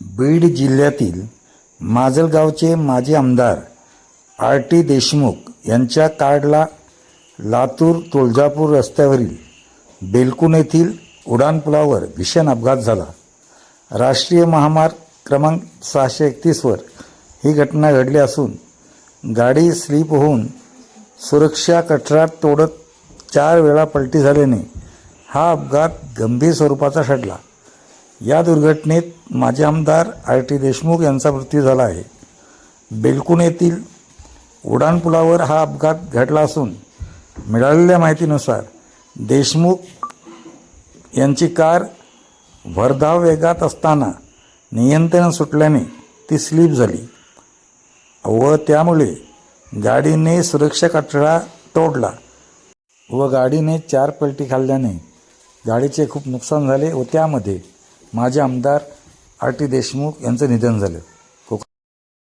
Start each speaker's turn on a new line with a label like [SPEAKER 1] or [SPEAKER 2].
[SPEAKER 1] बीड जिल्ह्यातील माजलगावचे माजी आमदार आर टी देशमुख यांच्या कार्डला लातूर तुळजापूर रस्त्यावरील बेलकुन येथील उड्डाणपुलावर भीषण अपघात झाला. राष्ट्रीय महामार्ग क्रमांक सहाशे एकतीसवर ही घटना घडली असून गाडी स्लीप होऊन सुरक्षा कठरात तोडत चार वेळा पलटी झाल्याने हा अपघात गंभीर स्वरूपाचा ठरला. या दुर्घटनेत माजी आमदार आर टी देशमुख यांचा मृत्यू झाला आहे. बेलकुन येथील उड्डाणपुलावर हा अपघात घडला असून मिळालेल्या माहितीनुसार देशमुख यांची कार भरधाव वेगात असताना नियंत्रण सुटल्याने ती स्लिप झाली व त्यामुळे गाडीने सुरक्षा कठडा तोडला. व गाडीने चार पलटी खाल्ल्याने गाडीचे खूप नुकसान झाले व त्यामध्ये माझे आमदार आर टी देशमुख यांचं निधन झालं.